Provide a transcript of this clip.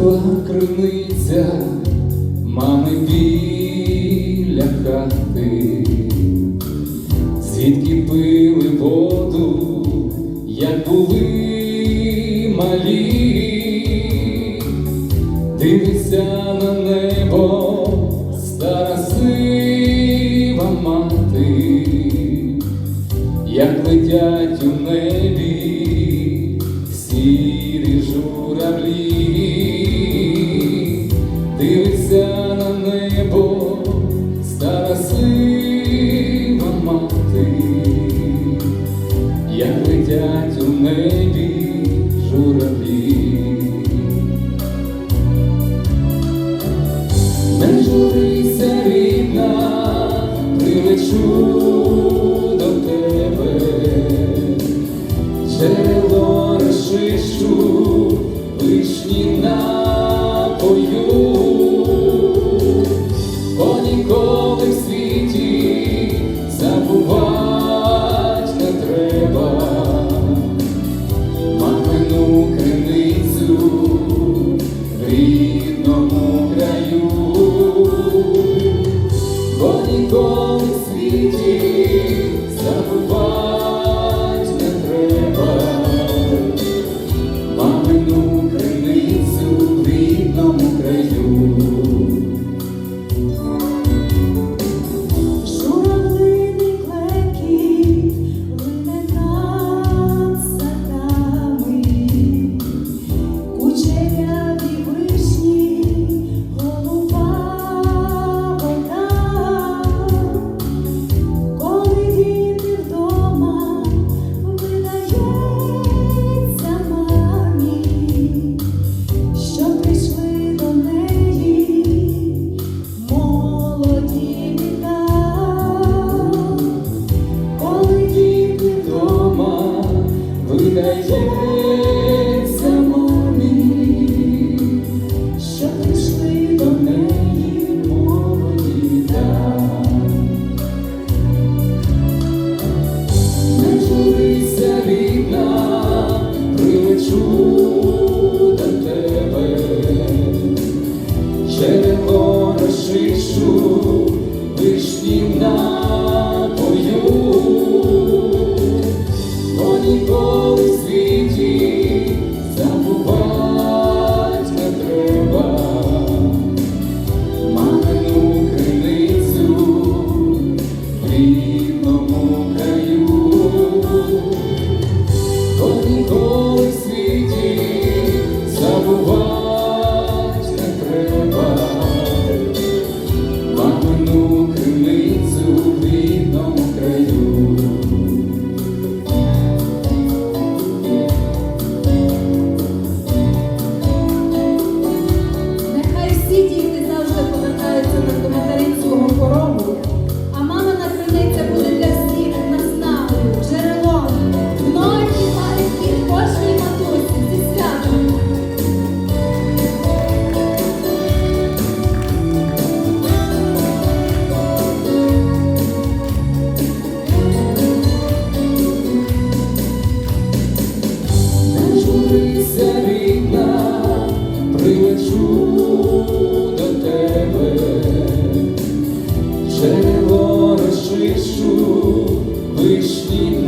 тепла криниця, мами біля хати, звідки пили воду, як були малі, дивиться на небо, стара сива мати, як летять у небі. Krishna.